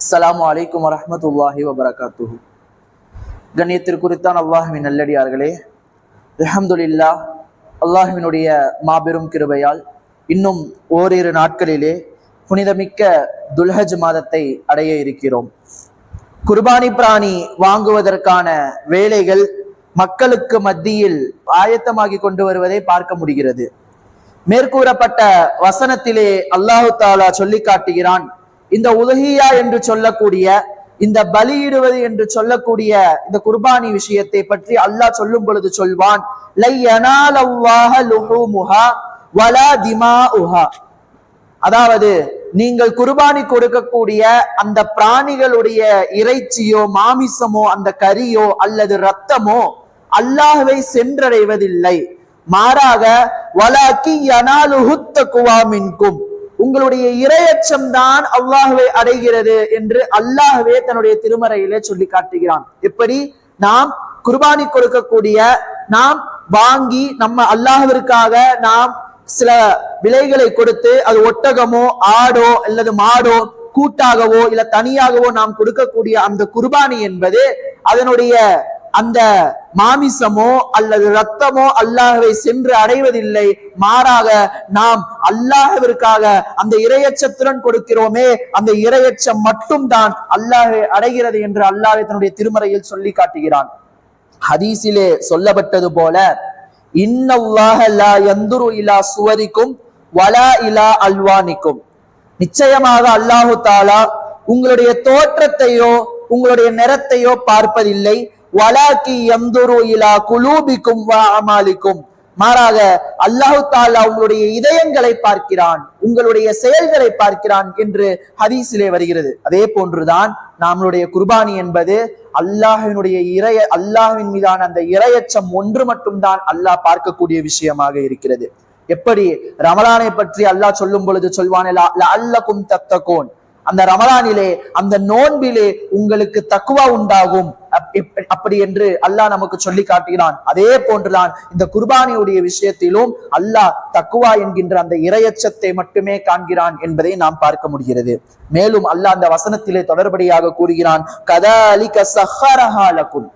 அஸ்லாம் அலைக்கும் வரமத்துல்லாஹி வபரகாத்து கண்ணியத்திற்குறித்தான் அல்லாஹுவின் நல்லடியார்களே அல்ஹம்துலில்லா அல்லாஹுவினுடைய மாபெரும் கிருபையால் இன்னும் ஓரிரு நாட்களிலே புனிதமிக்க துல்ஹஜ் மாதத்தை அடைய இருக்கிறோம். குர்பானி பிராணி வாங்குவதற்கான வேலைகள் மக்களுக்கு மத்தியில் ஆயத்தமாகி கொண்டு வருவதை பார்க்க முடிகிறது. மேற்கூறப்பட்ட வசனத்திலே அல்லாஹு தாலா சொல்லி காட்டுகிறான் இந்த உலகியா என்று சொல்லக்கூடிய இந்த பலியிடுவது என்று சொல்லக்கூடிய இந்த குர்பானி விஷயத்தை பற்றி அல்லாஹ் சொல்லும் பொழுது சொல்வான் லை லுஹூமுஹா அதாவது நீங்கள் குர்பானி கொடுக்கக்கூடிய அந்த பிராணிகளுடைய இறைச்சியோ மாமிசமோ அந்த கரியோ அல்லது ரத்தமோ அல்லாஹ்வை சென்றடைவதில்லை. மாறாக வலாக்கி யனாலுஹுத்த குவாமின்கும் உங்களுடைய இரையச்சம் தான் அல்லாஹுவை அடைகிறது என்று அல்லாஹுவே தன்னுடைய திருமறையிலே சொல்லி காட்டுகிறான். எப்படி? நாம் குர்பானி கொடுக்கக்கூடிய நாம் வாங்கி நம்ம அல்லாஹுவிற்காக நாம் சில விலைகளை கொடுத்து அது ஒட்டகமோ ஆடோ அல்லது மாடோ கூட்டாகவோ இல்ல தனியாகவோ நாம் கொடுக்கக்கூடிய அந்த குர்பானி என்பது அதனுடைய அந்த மாமிசமோ அல்லது ரத்தமோ அல்லாஹவை சென்று அடைவதில்லை. மாறாக நாம் அல்லாஹவிற்காக அந்த இரையச்சத்துடன் கொடுக்கிறோமே அந்த இரையச்சம் மட்டும்தான் அல்லாஹை அடைகிறது என்று அல்லாஹ் தன்னுடைய திருமறையில் சொல்லி காட்டுகிறான். ஹதீஸிலே சொல்லப்பட்டது போல இன்னல்லாஹ இலா சுவரிக்கும் வலா இலா அல்வானிக்கும். நிச்சயமாக அல்லாஹு தாலா உங்களுடைய தோற்றத்தையோ உங்களுடைய நிறத்தையோ பார்ப்பதில்லை. வலாக்கி எந்துரு இலா குலூபிக்கும் வா அமாலிக்கும். மாறாக அல்லாஹு தாலா உங்களுடைய இதயங்களை பார்க்கிறான் உங்களுடைய செயல்களை பார்க்கிறான் என்று ஹதீஸிலே வருகிறது. அதே போன்றுதான் நம்மளுடைய குர்பானி என்பது அல்லாஹினுடைய இறைய அல்லாஹின் மீதான அந்த இரையச்சம் ஒன்று மட்டும்தான் அல்லாஹ் பார்க்கக்கூடிய விஷயமாக இருக்கிறது. எப்படி? ரமலானை பற்றி அல்லாஹ் சொல்லும் பொழுது சொல்வான் அல்லக்கும் தத்தகோன். அந்த ரமலானிலே அந்த நோன்பிலே உங்களுக்கு தக்குவா உண்டாகும். அப்படி என்று அல்லாஹ் நமக்கு சொல்லி காட்டுகிறான். அதே போன்றுதான் இந்த குர்பானியுடைய விஷயத்திலும் அல்லாஹ் தக்குவா என்கின்ற அந்த இரையச்சத்தை மட்டுமே காண்கிறான் என்பதை நாம் பார்க்க முடிகிறது. மேலும் அல்லாஹ் அந்த வசனத்திலே தொடர்படியாக கூறுகிறான் கதாலிக சஹரஹாலக்கும்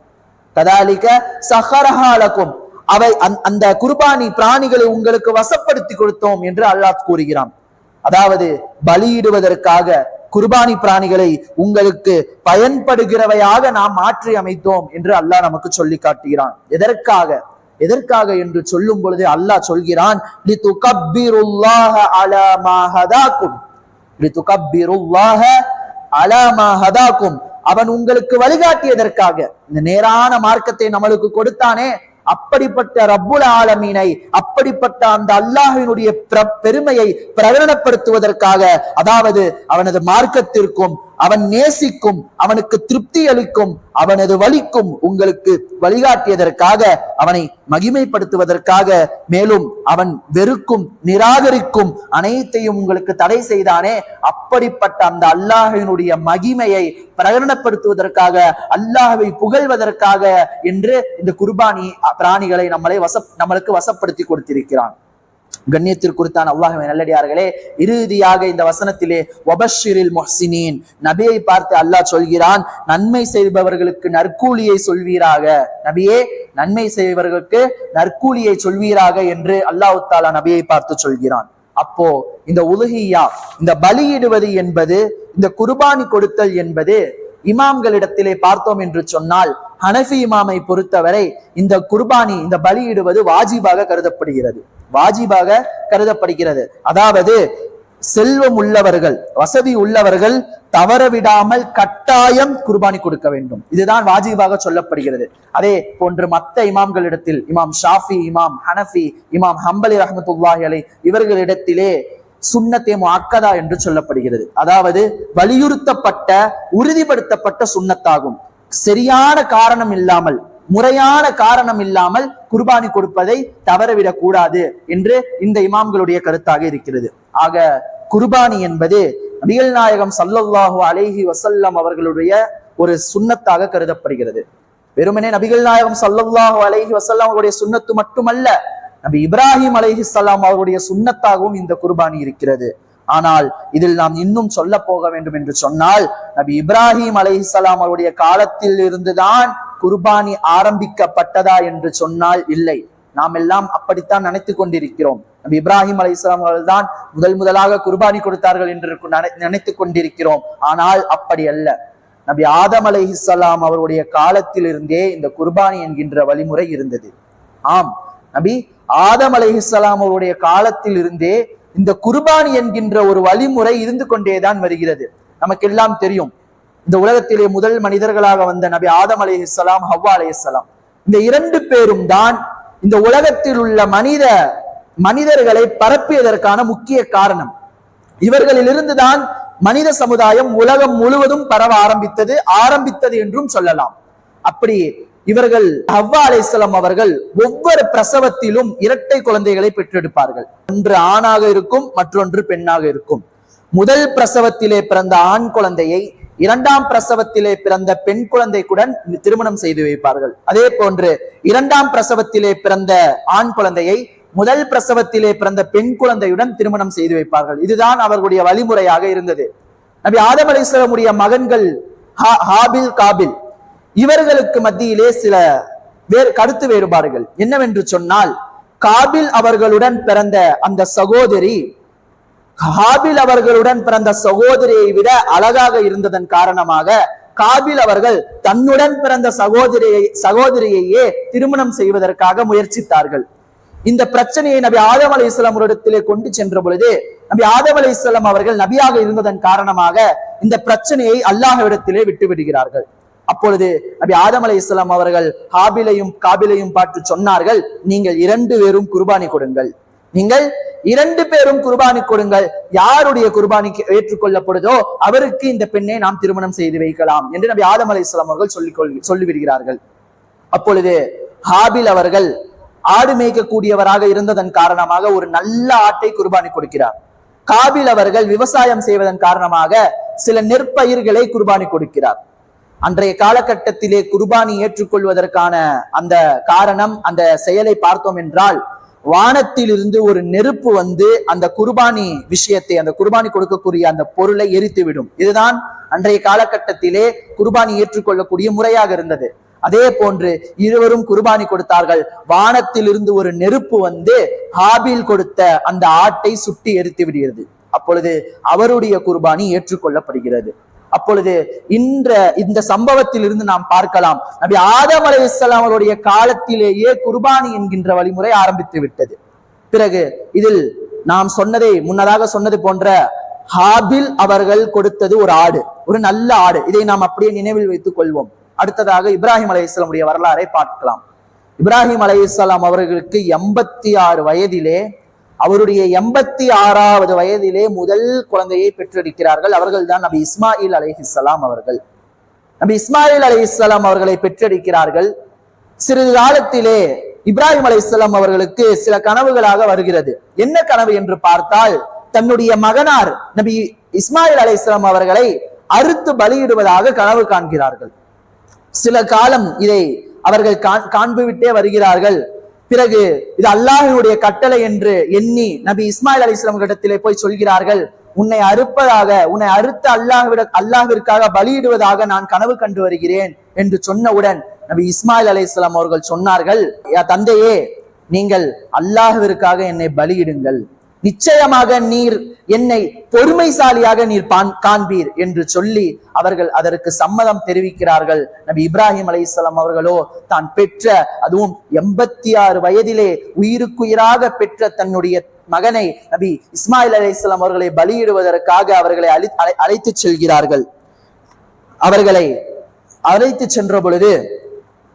கதாலிக சஹரஹாலக்கும் அவை அந்த குர்பானி பிராணிகளை உங்களுக்கு வசப்படுத்தி கொடுத்தோம் என்று அல்லாஹ் கூறுகிறான். அதாவது பலியிடுவதற்காக குர்பானி பிராணிகளை உங்களுக்கு பயன்படுகிறவையாக நாம் மாற்றி அமைத்தோம் என்று அல்லாஹ் நமக்கு சொல்லி காட்டுகிறான். எதற்காக? எதற்காக என்று சொல்லும் பொழுது அல்லாஹ் சொல்கிறான் அவன் உங்களுக்கு வழிகாட்டியதற்காக. இந்த நேரான மார்க்கத்தை நம்மளுக்கு கொடுத்தானே அப்படிப்பட்ட ரப்புல ஆலமீனை அப்படிப்பட்ட அந்த அல்லாஹினுடைய பெருமையை பிரகடனப்படுத்துவதற்காக அதாவது அவனது மார்க்கத்திற்கும் அவன் நேசிக்கும் அவனுக்கு திருப்தி அளிக்கும் அவனது வலிக்கும் உங்களுக்கு வழிகாட்டியதற்காக அவனை மகிமைப்படுத்துவதற்காக மேலும் அவன் வெறுக்கும் நிராகரிக்கும் அனைத்தையும் உங்களுக்கு தடை செய்தானே அப்படிப்பட்ட அந்த அல்லாஹினுடைய மகிமையை பிரகடனப்படுத்துவதற்காக அல்லாஹவை புகழ்வதற்காக என்று இந்த குர்பானி பிராணிகளை நம்மளை வச நம்மளுக்கு வசப்படுத்தி கொடுத்திருக்கிறான். கண்ணியத்திற்குறித்தான் அல்லாஹுவை நல்லடியார்களே இறுதியாக இந்த வசனத்திலே ஒபஷிரில் மொஹ்சினின். நபியை பார்த்து அல்லாஹ் சொல்கிறான் நன்மை செய்பவர்களுக்கு நற்கூலியை சொல்வீராக. நபியே நன்மை செய்பவர்களுக்கு நற்கூலியை சொல்வீராக என்று அல்லாஹு தாலா நபியை பார்த்து சொல்கிறான். அப்போ இந்த உலகியா இந்த பலியிடுவது என்பது இந்த குர்பானி கொடுத்தல் என்பது இமாம்களிடத்திலே பார்த்தோம் என்று சொன்னால் ஹனஃபி இமாமை பொறுத்தவரை இந்த குர்பானி இந்த பலியிடுவது வாஜிபாக கருதப்படுகிறது. வாஜிபாக கருதப்படுகிறது. அதாவது செல்வம் உள்ளவர்கள் வசதி உள்ளவர்கள் தவற விடாமல் கட்டாயம் குர்பானி கொடுக்க வேண்டும். இதுதான் வாஜிபாக சொல்லப்படுகிறது. அதே போன்று மத்த இமாம்களிடத்தில் இமாம் ஷாஃபி இமாம் ஹனஃபி இமாம் ஹம்பலி ரஹமத்துல்லாஹி அலை இவர்களிடத்திலே சுண்ணத்தே முக்கதா என்று சொல்லப்படுகிறது. அதாவது வலியுறுத்தப்பட்ட உறுதிப்படுத்தப்பட்ட சுண்ணத்தாகும். சரியான காரணம் இல்லாமல் முறையான காரணம் இல்லாமல் குர்பானி கொடுப்பதை தவறவிடக் கூடாது என்று இந்த இமாம்களுடைய கருத்தாக இருக்கிறது. ஆக குர்பானி என்பது நபிகள் நாயகம் சல்லல்லாஹு அலேஹி வசல்லம் அவர்களுடைய ஒரு சுண்ணத்தாக கருதப்படுகிறது. வெறுமனே நபிகள் நாயகம் சல்லல்லாஹு அலேஹி வசல்லம் அவருடைய சுண்ணத்து மட்டுமல்ல நபி இப்ராஹிம் அலைஹிஸ்லாம் அவருடைய சுண்ணத்தாகவும் இந்த குர்பானி இருக்கிறது. ஆனால் இதில் நாம் இன்னும் சொல்ல போக வேண்டும் என்று சொன்னால் நபி இப்ராஹிம் அலைஹிஸ்லாம் அவருடைய காலத்தில் இருந்துதான் குர்பானி ஆரம்பிக்கப்பட்டதா என்று சொன்னால் இல்லை. நாம் எல்லாம் அப்படித்தான் நினைத்துக் கொண்டிருக்கிறோம். நபி இப்ராஹிம் அலைஹிஸ்ஸலாம் அவர்கள் தான் முதல் முதலாக குர்பானி கொடுத்தார்கள் என்று நினை- நினைத்துக் கொண்டிருக்கிறோம். ஆனால் அப்படி அல்ல. நபி ஆதம் அலைஹிஸ்ஸலாம் அவருடைய காலத்தில் இருந்தே இந்த குர்பானி என்கின்ற வழிமுறை இருந்தது. ஆம் நபி ஆதம் அலைஹிஸ்ஸலாம் அவருடைய காலத்தில் இருந்தே இந்த குர்பானி என்கின்ற ஒரு வழிமுறை இருந்து கொண்டேதான் வருகிறது. நமக்கெல்லாம் தெரியும். இந்த உலகத்திலே முதல் மனிதர்களாக வந்த நபி ஆதம் அலைஹிஸ்ஸலாம் ஹவ்வா அலைஹிஸ்ஸலாம் இந்த இரண்டு பேரும் தான் இந்த உலகத்தில் உள்ள மனித மனிதர்களை பரப்பியதற்கான முக்கிய காரணம். இவர்களிலிருந்துதான் மனித சமுதாயம் உலகம் முழுவதும் பரவ ஆரம்பித்தது ஆரம்பித்தது என்றும் சொல்லலாம். அப்படி இவர்கள் ஹவ்வா அலிஸ்லாம் அவர்கள் ஒவ்வொரு பிரசவத்திலும் இரட்டை குழந்தைகளை பெற்றெடுப்பார்கள். ஒன்று ஆணாக இருக்கும் மற்றொன்று பெண்ணாக இருக்கும். முதல் பிரசவத்திலே பிறந்த ஆண் குழந்தையை இரண்டாம் பிரசவத்திலே பிறந்த பெண் குழந்தைக்குடன் திருமணம் செய்து வைப்பார்கள். அதே போன்று இரண்டாம் பிரசவத்திலே பிறந்த ஆண் குழந்தையை முதல் பிரசவத்திலே பிறந்த பெண் குழந்தையுடன் திருமணம் செய்து வைப்பார்கள். இதுதான் அவர்களுடைய வழிமுறையாக இருந்தது. நபி ஆதம் அலைஹிஸ்ஸலாமுடைய மகன்கள் ஹா- ஹாபில் காபில். இவர்களுக்கு மத்தியிலே சில வேறு கருத்து வேறுபாடுகள். என்னவென்று சொன்னால் காபில் அவர்களுடன் பிறந்த அந்த சகோதரி காபில் அவர்களுடன் பிறந்த சகோதரியை விட அழகாக இருந்ததன் காரணமாக காபில் அவர்கள் தன்னுடன் பிறந்த சகோதரியை சகோதரியையே திருமணம் செய்வதற்காக முயற்சித்தார்கள். இந்த பிரச்சனையை நபி ஆதம் அலி இஸ்லாம் இடத்திலே கொண்டு சென்ற பொழுது நபி ஆதம் அலி இஸ்லாம் அவர்கள் நபியாக இருந்ததன் காரணமாக இந்த பிரச்சனையை அல்லாஹ்விடத்திலே விட்டு விடுகிறார்கள் அப்பொழுது நபி ஆதம் அலை இஸ்லாம் அவர்கள் ஹாபிலையும் காபிலையும் பார்த்து சொன்னார்கள் நீங்கள் இரண்டு பேரும் குர்பானி கொடுங்கள். நீங்கள் இரண்டு பேரும் குர்பானி கொடுங்கள். யாருடைய குர்பானிக்கு ஏற்றுக்கொள்ளப்படுதோ அவருக்கு இந்த பெண்ணை நாம் திருமணம் செய்து வைக்கலாம். என்று நபி ஆதம் அலை இஸ்லாம் அவர்கள் சொல்லிக் கொள் சொல்லிவிடுகிறார்கள். அப்பொழுது ஹாபில் அவர்கள் ஆடு மேய்க்கக்கூடியவராக இருந்ததன் காரணமாக ஒரு நல்ல ஆட்டை குர்பானி கொடுக்கிறார். காபில் அவர்கள் விவசாயம் செய்வதன் காரணமாக சில நெற்பயிர்களை குர்பானி கொடுக்கிறார். அன்றைய காலகட்டத்திலே குர்பானி ஏற்றுக்கொள்வதற்கான அந்த காரணம் அந்த செயலை பார்த்தோம் என்றால் வானத்தில் இருந்து ஒரு நெருப்பு வந்து அந்த குர்பானி விஷயத்தை அந்த குர்பானி கொடுக்கக்கூடிய அந்த பொருளை எரித்துவிடும். இதுதான் அன்றைய காலகட்டத்திலே குர்பானி ஏற்றுக்கொள்ளக்கூடிய முறையாக இருந்தது. அதே போன்று இருவரும் குர்பானி கொடுத்தார்கள். வானத்தில் இருந்து ஒரு நெருப்பு வந்து ஹாபில் கொடுத்த அந்த ஆட்டை சுட்டி எரித்து விடுகிறது அப்பொழுது அவருடைய குர்பானி ஏற்றுக்கொள்ளப்படுகிறது. அப்பொழுது இன்ற இந்த சம்பவத்தில் இருந்து நாம் பார்க்கலாம். நபி ஆதம் அலை அவருடைய காலத்திலேயே குர்பானி என்கின்ற வழிமுறை ஆரம்பித்து விட்டது. பிறகு இதில் நாம் சொன்னதை முன்னதாக சொன்னது போன்ற ஹாபில் அவர்கள் கொடுத்தது ஒரு ஆடு ஒரு நல்ல ஆடு. இதை நாம் அப்படியே நினைவில் வைத்துக் கொள்வோம். அடுத்ததாக இப்ராஹிம் அலைஹிஸ்ஸலாமுடைய வரலாறை பார்க்கலாம். இப்ராஹிம் அலைஹிஸ்ஸலாம் அவர்களுக்கு எண்பத்தி ஆறு வயதிலே அவருடைய எண்பத்தி ஆறாவது வயதிலே முதல் குழந்தையை பெற்றெடுக்கிறார்கள். அவர்கள் தான் நபி இஸ்மாயில் அலைஹிஸ்ஸலாம் அவர்கள். நபி இஸ்மாயில் அலைஹிஸ்ஸலாம் அவர்களை பெற்றெடுக்கிறார்கள். சிறிது காலத்திலே இப்ராஹிம் அலைஹிஸ்ஸலாம் அவர்களுக்கு சில கனவுகளாக வருகிறது. என்ன கனவு என்று பார்த்தால் தன்னுடைய மகனார் நபி இஸ்மாயில் அலைஹிஸ்ஸலாம் அவர்களை அறுத்து பலியிடுவதாக கனவு காண்கிறார்கள். சில காலம் இதை அவர்கள் காண்- வருகிறார்கள். பிறகு இது அல்லாஹினுடைய கட்டளை என்று எண்ணி நபி இஸ்மாயில் அலிஸ்லாம் இடத்திலே போய் சொல்கிறார்கள் உன்னை அறுப்பதாக உன்னை அறுத்த அல்லாஹ்விட அல்லாஹிற்காக பலியிடுவதாக நான் கனவு கண்டு வருகிறேன் என்று சொன்னவுடன் நபி இஸ்மாயில் அலைஹிஸ்ஸலாம் அவர்கள் சொன்னார்கள் "யா தந்தையே நீங்கள் அல்லாஹ்விற்காக என்னை பலியிடுங்கள். நிச்சயமாக நீர் என்னை பொறுமைசாலியாக நீர் பான் காண்பீர் என்று சொல்லி அவர்கள் அதற்கு சம்மதம் தெரிவிக்கிறார்கள். நபி இப்ராஹிம் அலைஹிஸ்ஸலாம் அவர்களோ தான் பெற்ற அதுவும் எண்பத்தி ஆறு வயதிலே உயிருக்குயிராக பெற்ற தன்னுடைய மகனை நபி இஸ்மாயில் அலைஹிஸ்ஸலாம் அவர்களை பலியிடுவதற்காக அவர்களை அழி அழை- அழைத்துச் செல்கிறார்கள். அவர்களை அழைத்து சென்ற பொழுது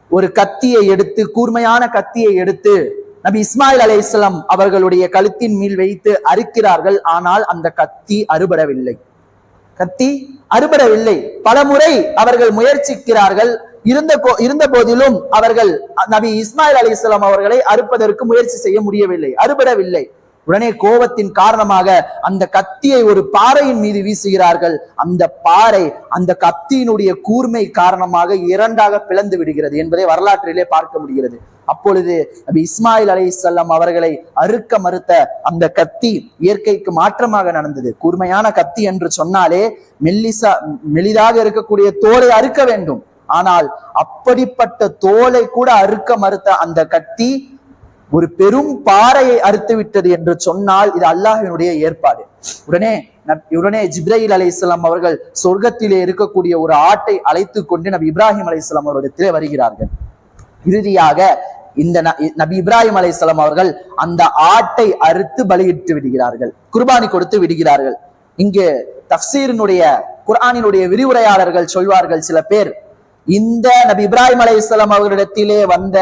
ஒரு கத்தியை எடுத்து கூர்மையான கத்தியை எடுத்து நபி இஸ்மாயில் அலைஹிஸ்ஸலாம் அவர்களுடைய கழுத்தின் மேல் வைத்து அறுக்கிறார்கள். ஆனால் அந்த கத்தி அறுபடவில்லை. கத்தி அறுபடவில்லை. பலமுறை அவர்கள் முயற்சிக்கிறார்கள். இருந்த போ- இருந்த போதிலும் அவர்கள் நபி இஸ்மாயில் அலி இஸ்லாம் அவர்களை அறுப்பதற்கு முயற்சி செய்ய முடியவில்லை. அறுபடவில்லை. உடனே கோபத்தின் காரணமாக அந்த கத்தியை ஒரு பாறையின் மீது வீசுகிறார்கள். அந்த பாறை அந்த கத்தியினுடைய கூர்மை காரணமாக இரண்டாக பிளந்து விடுகிறது என்பதை வரலாற்றிலே பார்க்க முடிகிறது. அப்பொழுது நபி இஸ்மாயில் அலை அவர்களை அறுக்க மறுத்த அந்த கத்தி இயற்கைக்கு மாற்றமாக நடந்தது. கூர்மையான கத்தி என்று சொன்னாலே மெல்லிசா மெலிதாக இருக்கக்கூடிய தோலை அறுக்க வேண்டும். ஆனால் அப்படிப்பட்ட தோலை கூட அறுக்க மறுத்த அந்த கத்தி ஒரு பெரும் பாறையை அறுத்து விட்டது என்று சொன்னால் இது அல்லாஹினுடைய ஏற்பாடு. உடனே உடனே உடனே ஜிப்ரையில் இஸ்லாம் அவர்கள் சொர்க்கத்திலே இருக்கக்கூடிய ஒரு ஆட்டை அழைத்து கொண்டு நபி இப்ராஹிம் அலைஹிஸ்ஸலாம் அவரிடத்திலே வருகிறார்கள். இறுதியாக இந்த நபி இப்ராஹிம் அலைஹிஸ்ஸலாம் அவர்கள் அந்த ஆட்டை அறுத்து பலியிட்டு விடுகிறார்கள். குர்பானி கொடுத்து விடுகிறார்கள். இங்கு தஃப்சீரினுடைய குர்ஆனினுடைய விரிவுரையாளர்கள் சொல்வார்கள் சில பேர் இந்த நபி இப்ராஹிம் அலைஹிஸ்ஸலாம் அவர்களிடத்திலே வந்த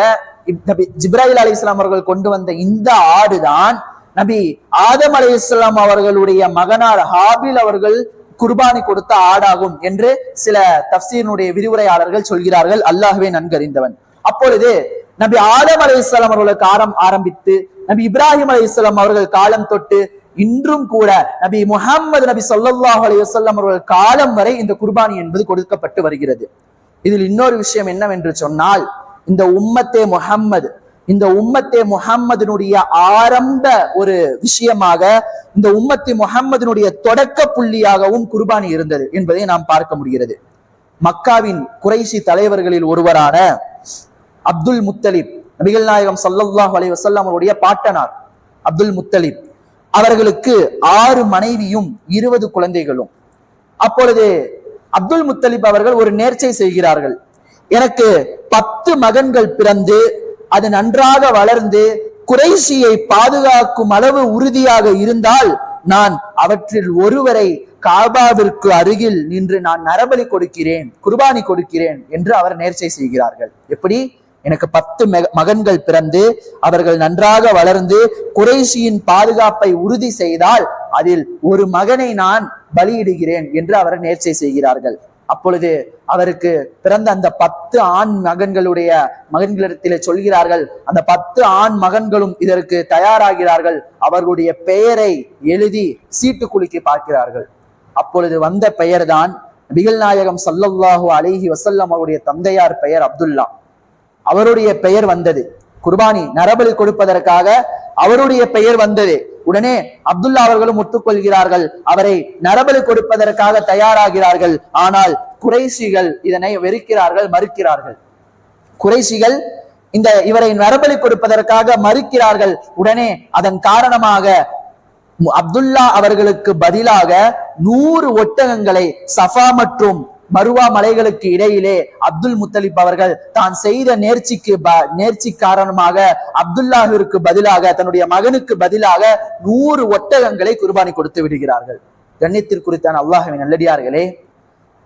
நபி ஜிப்ராஹில் அலி இஸ்லாம் அவர்கள் கொண்டு வந்த இந்த ஆடுதான் நபி ஆதம் அலைஹிஸ்ஸலாம் அவர்களுடைய மகனார் ஹாபில் அவர்கள் குர்பானி கொடுத்த ஆடாகும் என்று சில தப்சீரினுடைய விரிவுரையாளர்கள் சொல்கிறார்கள். அல்லாஹுவே நன்கறிந்தவன். அப்பொழுது நபி ஆதம் அலைஹிஸ்ஸலாம் அவர்களுக்கு ஆரம் ஆரம்பித்து நபி இப்ராஹிம் அலைஹிஸ்ஸலாம் அவர்கள் காலம் தொட்டு இன்றும் கூட நபி முஹம்மது நபி சொல்லாஹ் அலி வஸல்லம் அவர்கள் காலம் வரை இந்த குர்பானி என்பது கொடுக்கப்பட்டு வருகிறது. இதில் இன்னொரு விஷயம் என்னவென்று சொன்னால் இந்த உம்மத்தே முஹம்மது இந்த உம்மத்தே முஹம்மதினுடைய ஆரம்ப ஒரு விஷயமாக இந்த உம்மத்தி முஹம்மதினுடைய தொடக்க புள்ளியாகவும் குர்பானி இருந்தது என்பதை நாம் பார்க்க முடிகிறது. மக்காவின் குறைஷி தலைவர்களில் ஒருவரான அப்துல் முத்தலிப் நபிகள் நாயகம் ஸல்லல்லாஹு அலைஹி அவருடைய பாட்டனார் அப்துல் முத்தலிப் அவர்களுக்கு ஆறு மனைவியும் இருபது குழந்தைகளும். அப்பொழுது அப்துல் முத்தலிப் அவர்கள் ஒரு நேர்ச்சை செய்கிறார்கள். எனக்கு பத்து மகன்கள் பிறந்து அது நன்றாக வளர்ந்து குறைஷியை பாதுகாக்கும் அளவு உறுதியாக இருந்தால் நான் அவற்றில் ஒருவரை காபாவிற்கு அருகில் நின்று நான் நரபலி கொடுக்கிறேன் குர்பானி கொடுக்கிறேன் என்று அவர் நேர்ச்சை செய்கிறார்கள். எப்படி? எனக்கு பத்து மெக- மகன்கள் பிறந்து அவர்கள் நன்றாக வளர்ந்து குறைஷியின் பாதுகாப்பை உறுதி செய்தால் அதில் ஒரு மகனை நான் பலியிடுகிறேன் என்று அவர் நேர்ச்சை செய்கிறார்கள். அப்பொழுது அவருக்கு பிறந்த அந்த பத்து ஆண் மகன்களுடைய மகன்களிடத்திலே சொல்கிறார்கள் அந்த பத்து ஆண் மகன்களும் இதற்கு தயாராகிறார்கள். அவர்களுடைய பெயரை எழுதி சீட்டு குலுக்கி பார்க்கிறார்கள். அப்பொழுது வந்த பெயர்தான் நபிகள் நாயகம் சல்லல்லாஹு அலிஹி வசல்லம் அவருடைய தந்தையார் பெயர் அப்துல்லா. அவருடைய பெயர் வந்தது. குர்பானி நரபலி கொடுப்பதற்காக அவருடைய பெயர் வந்தது. உடனே அப்துல்லா அவர்களும் ஒத்துக்கொள்கிறார்கள். அவரை நரபலி கொடுப்பதற்காக தயாராகிறார்கள். ஆனால் குறைஷிகள் இதனை வெறுக்கிறார்கள் மறுக்கிறார்கள். குறைஷிகள் இந்த இவரை நரபலி கொடுப்பதற்காக மறுக்கிறார்கள். உடனே அதன் காரணமாக அப்துல்லா அவர்களுக்கு பதிலாக நூறு ஒட்டகங்களை சஃபா மற்றும் மருவா மலைகளுக்கு இடையிலே அப்துல் முத்தலிப் அவர்கள் தான் செய்த நேர்ச்சிக்கு நேர்ச்சி காரணமாக அப்துல்லாஹிற்கு பதிலாக தன்னுடைய மகனுக்கு பதிலாக நூறு ஒட்டகங்களை குர்பானி கொடுத்து விடுகிறார்கள். கண்ணியத்திற்குறித்தான அல்லாஹவி நல்லடியார்களே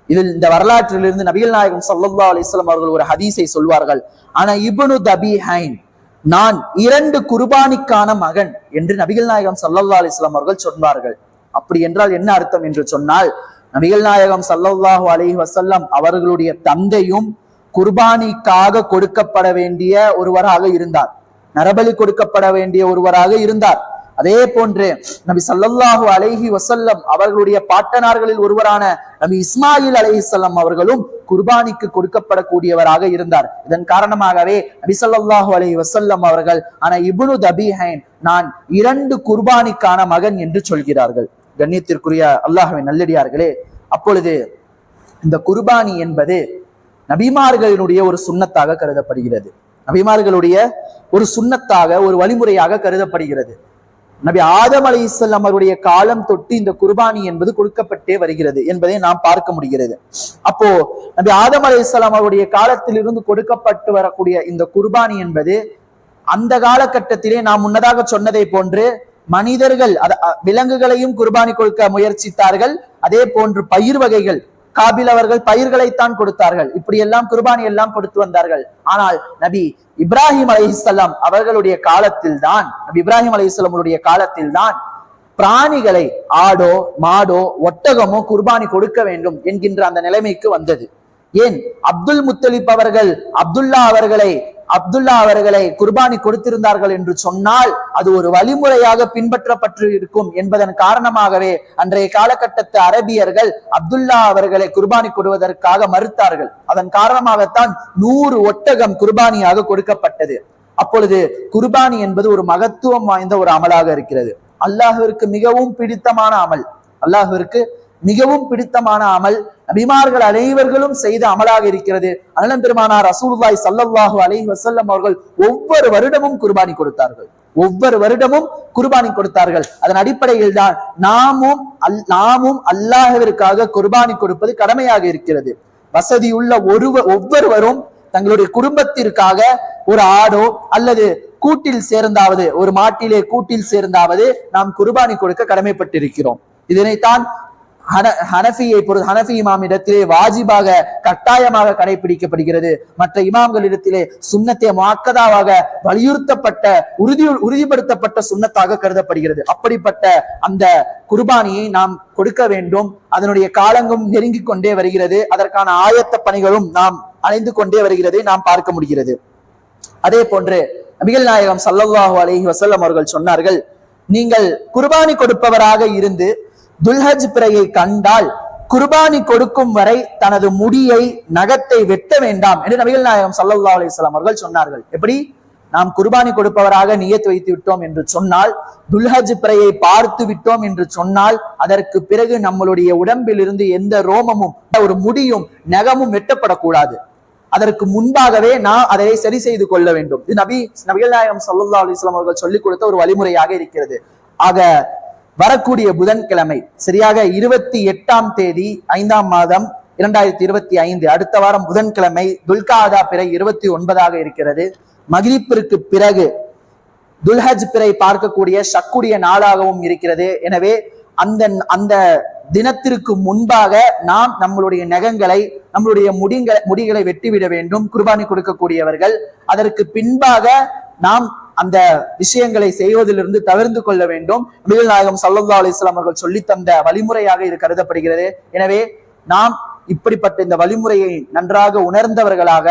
இதில் இந்த வரலாற்றிலிருந்து நபிகள் நாயகம் சல்லா அலிஸ்லாம் அவர்கள் ஒரு ஹதீஸை சொல்வார்கள். ஆனா இபுனு தபி ஹைன் நான் இரண்டு குர்பானிக்கான மகன் என்று நபிகள் நாயகம் சல்லல்லா அலிஸ்லாம் அவர்கள் சொன்னார்கள் அப்படி என்றால் என்ன அர்த்தம் என்று சொன்னால் நபிகள் நாயகம் சல்லல்லாஹு அலைஹி வசல்லம் அவர்களுடைய தந்தையும் குர்பானிக்காக கொடுக்கப்பட வேண்டிய ஒருவராக இருந்தார். நரபலி கொடுக்கப்பட வேண்டிய ஒருவராக இருந்தார். அதே போன்று நபி சல்லல்லாஹு அலைஹி வசல்லம் அவர்களுடைய பாட்டனார்களில் ஒருவரான நபி இஸ்மாயில் அலைஹிஸ்ஸலாம் அவர்களும் குர்பானிக்கு கொடுக்கப்படக்கூடியவராக இருந்தார். இதன் காரணமாகவே நபி சல்லாஹு அலஹி வசல்லம் அவர்கள் ஆனா தபி தபீஹைன் நான் இரண்டு குர்பானிக்கான மகன் என்று சொல்கிறார்கள். கண்ணியத்திற்குரிய அல்லாஹ்வின் நல்லடியார்களே அப்பொழுது இந்த குர்பானி என்பது நபிமார்களினுடைய ஒரு சுன்னத்தாக கருதப்படுகிறது. நபிமார்களுடைய ஒரு சுண்ணத்தாக ஒரு வழிமுறையாக கருதப்படுகிறது. நபி ஆதம் அலி அவருடைய காலம் தொட்டு இந்த குர்பானி என்பது கொடுக்கப்பட்டே வருகிறது என்பதை நாம் பார்க்க முடிகிறது. அப்போ நபி ஆதம் அலி அவருடைய காலத்திலிருந்து கொடுக்கப்பட்டு வரக்கூடிய இந்த குர்பானி என்பது அந்த காலகட்டத்திலே நாம் முன்னதாக சொன்னதை போன்று மனிதர்கள் அத- விலங்குகளையும் குர்பானி கொடுக்க முயற்சித்தார்கள். அதே போன்று பயிர் வகைகள் காபில் அவர்கள் பயிர்களைத்தான் கொடுத்தார்கள். இப்படி எல்லாம் குர்பானி எல்லாம் கொடுத்து வந்தார்கள். ஆனால் நபி இப்ராஹிம் அலைஹிஸ்ஸலாம் அவர்களுடைய காலத்தில் தான் நபி இப்ராஹிம் அலைஹிஸ்ஸலாமுடைய காலத்தில் தான் பிராணிகளை ஆடோ மாடோ ஒட்டகமோ குர்பானி கொடுக்க வேண்டும் என்கின்ற அந்த நிலைமைக்கு வந்தது. ஏன்? அப்துல் முத்தலிப் அவர்கள் அப்துல்லா அவர்களை அப்துல்லா அவர்களை குர்பானி கொடுத்திருந்தார்கள் என்று சொன்னால் அது ஒரு வழிமுறையாக பின்பற்றப்பட்டு இருக்கும் என்பதன் காரணமாகவே அன்றைய காலகட்டத்து அரபியர்கள் அப்துல்லா அவர்களை குர்பானி கொடுவதற்காக மறுத்தார்கள். அதன் காரணமாகத்தான் நூறு ஒட்டகம் குர்பானியாக கொடுக்கப்பட்டது. அப்பொழுது குர்பானி என்பது ஒரு மகத்துவம் வாய்ந்த ஒரு அமலாக இருக்கிறது. அல்லாஹிற்கு மிகவும் பிடித்தமான அமல். அல்லாஹிற்கு மிகவும் பிடித்தமான அமல். நபிமார்கள் அனைவர்களும் செய்த அமலாக இருக்கிறது. அண்ணன் பெருமானார் ரசூலுல்லாய் சல்லல்லாஹு அலஹி வசல்லம் அவர்கள் ஒவ்வொரு வருடமும் குர்பானி கொடுத்தார்கள். ஒவ்வொரு வருடமும் குர்பானி கொடுத்தார்கள். அதன் அடிப்படையில் தான் நாமும் அல் நாமும் அல்லாஹவிற்காக குர்பானி கொடுப்பது கடமையாக இருக்கிறது. வசதியுள்ள ஒருவர் ஒவ்வொருவரும் தங்களுடைய குடும்பத்திற்காக ஒரு ஆடோ அல்லது கூட்டில் சேர்ந்தாவது ஒரு மாட்டிலே கூட்டில் சேர்ந்தாவது நாம் குர்பானி கொடுக்க கடமைப்பட்டிருக்கிறோம். இதனைத்தான் ஹனஃபியை பொறுத்து ஹனஃபி இமாம் இடத்திலே வாஜிபாக கட்டாயமாக கடைபிடிக்கப்படுகிறது. மற்ற இமாம்களிடத்திலே சுன்னத்தை மாக்கதாவாக வலியுறுத்தப்பட்ட உறுதி உறுதிப்படுத்தப்பட்ட சுண்ணத்தாக கருதப்படுகிறது. அப்படிப்பட்ட அந்த குர்பானியை நாம் கொடுக்க வேண்டும். அதனுடைய காலங்கும் நெருங்கிக் கொண்டே வருகிறது. அதற்கான ஆயத்த பணிகளும் நாம் அணைந்து கொண்டே வருகிறதை. நாம் பார்க்க முடிகிறது. அதே போன்று நபிகள் நாயகம் சல்லல்லாஹு அலஹி வசல்லம் அவர்கள் சொன்னார்கள் நீங்கள் குர்பானி கொடுப்பவராக இருந்து துல்ஹஜ் பிறையை கண்டால் குர்பானி கொடுக்கும் வரை தனது முடியை நகத்தை வெட்ட வேண்டாம் என்று நபிகள் நாயகம் சல்லா அலிஸ்லாம் அவர்கள் சொன்னார்கள். எப்படி? நாம் குர்பானி கொடுப்பவராக நியத்து வைத்து விட்டோம் என்று சொன்னால் துல்ஹஜ் பிறையை பார்த்து விட்டோம் என்று சொன்னால் அதற்கு பிறகு நம்மளுடைய உடம்பில் இருந்து எந்த ரோமமும் ஒரு முடியும் நகமும் வெட்டப்படக்கூடாது. அதற்கு முன்பாகவே நான் அதை சரி செய்து கொள்ள வேண்டும். இது நபி நபிகள் நாயகம் சல்லா அலிஸ்லாம் அவர்கள் சொல்லிக் கொடுத்த ஒரு வழிமுறையாக இருக்கிறது. ஆக வரக்கூடிய புதன்கிழமை சரியாக இருபத்தி எட்டாம் தேதி ஐந்தாம் மாதம் இரண்டாயிரத்தி இருபத்தி ஐந்து அடுத்த வாரம் புதன்கிழமை துல்காதா பிறை இருபத்தி ஒன்பதாக இருக்கிறது. மகிழ்ப்பிற்கு பிறகு துல்ஹஜ் பிறை பார்க்கக்கூடிய சக்குடைய நாளாகவும் இருக்கிறது. எனவே அந்த அந்த தினத்திற்கு முன்பாக நாம் நம்மளுடைய நகங்களை நம்மளுடைய முடிங்களை முடிகளை வெட்டிவிட வேண்டும். குர்பானி கொடுக்கக்கூடியவர்கள். அதற்கு பின்பாக நாம் அந்த விஷயங்களை செய்வதிலிருந்து தவிர்த்து கொள்ள வேண்டும். நபிகள் நாயகம் சல்லா அலிஸ்லாம் அவர்கள் சொல்லி தந்த வழிமுறையாக இது கருதப்படுகிறது. எனவே நாம் இப்படிப்பட்ட இந்த வழிமுறையை நன்றாக உணர்ந்தவர்களாக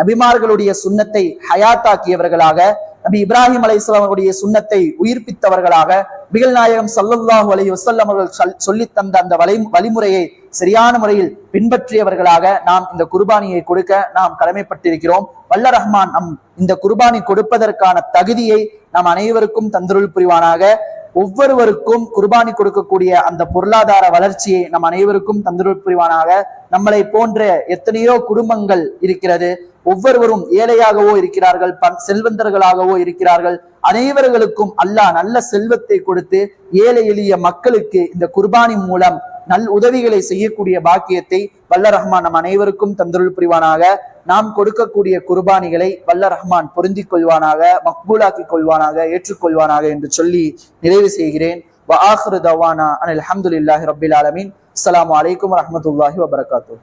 நபிமார்களுடைய சுண்ணத்தை ஹயாத்தாக்கியவர்களாக நபி இப்ராஹிம் அலை அவருடைய சுண்ணத்தை உயிர்ப்பித்தவர்களாக பிகல் நாயகம் சல்லல்லாஹு வசல்லம் அவர்கள் சொல்லி தந்த அந்த வலை வழிமுறையை சரியான முறையில் பின்பற்றியவர்களாக நாம் இந்த குர்பானியை கொடுக்க நாம் கடமைப்பட்டிருக்கிறோம். வல்ல ரஹ்மான் நம் இந்த குர்பானி கொடுப்பதற்கான தகுதியை நாம் அனைவருக்கும் தந்தருள் புரிவானாக. ஒவ்வொருவருக்கும் குர்பானி கொடுக்கக்கூடிய அந்த பொருளாதார வளர்ச்சியை நம் அனைவருக்கும் தந்தருள் புரிவானாக. நம்மளை போன்ற எத்தனையோ குடும்பங்கள் இருக்கிறது. ஒவ்வொருவரும் ஏழையாகவோ இருக்கிறார்கள் செல்வந்தர்களாகவோ இருக்கிறார்கள். அனைவர்களுக்கும் அல்லாஹ் நல்ல செல்வத்தை கொடுத்து ஏழை எளிய மக்களுக்கு இந்த குர்பானி மூலம் நல் உதவிகளை செய்யக்கூடிய பாக்கியத்தை வல்ல ரஹ்மான் நம் அனைவருக்கும் தந்தருள் புரிவானாக. நாம் கொடுக்கக்கூடிய குர்பானிகளை வல்ல ரஹ்மான் பொருந்திக் கொள்வானாக மக்பூலாக்கி கொள்வானாக ஏற்றுக்கொள்வானாக என்று சொல்லி நிறைவு செய்கிறேன். வ ஆஹ்ரு தவானா அனில் அஹமதுல்லாஹி ரபில் ஆலமீன். அஸ்லாம் வலைக்கம் வரமத்துல்லாஹி வபரகாத்தூ